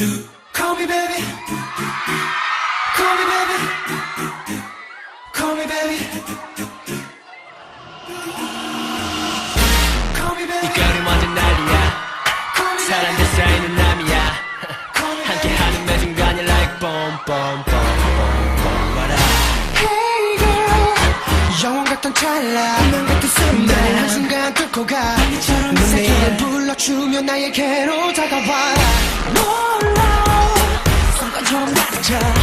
Call me baby. Call me baby. Call me baby. Call me baby. 이 걸음 완전 날이야. 사랑에 쌓이는 남이야. 함께하는 매 순간이 like bomb bomb bomb bomb. What up? Hey girl. 영원 같던 찰나, 운명 같은 순간, 한 순간 뚫고 가. 너처럼 사귀어. 주면 나에게로 다가와. 놀라워. 순간 좀 가득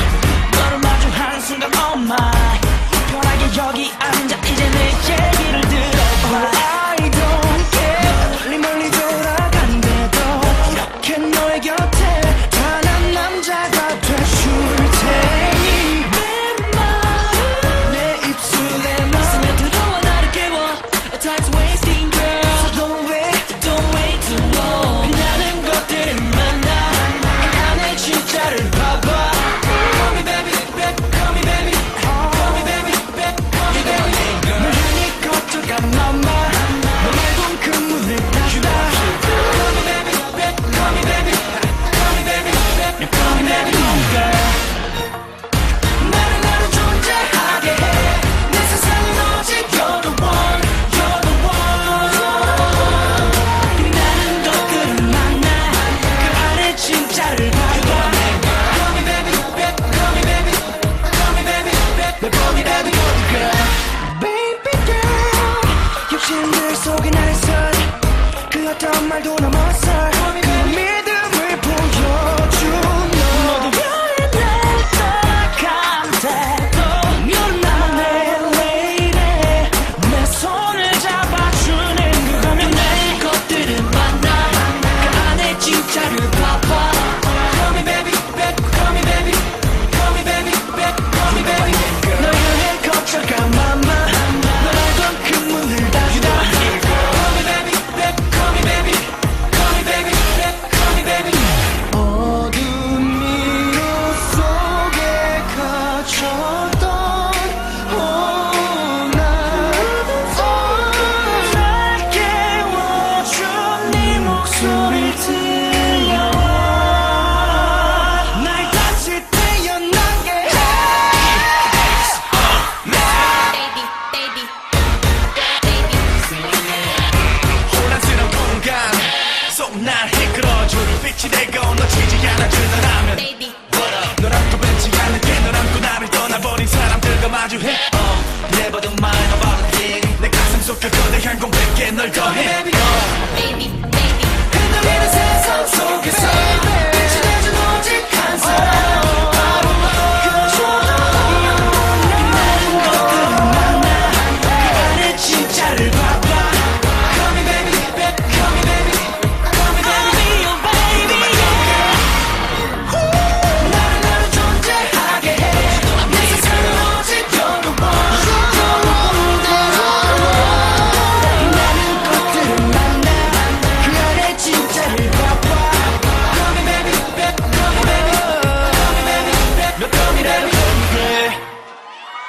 기대고 놓치지 않아 주더라면 널 안고 뱉지 않을게 너랑 고 나를 떠나버린 사람들과 마주해. oh, 어, Never do mind about a thing. 내 가슴 속과 거대한 공백에 널 더해.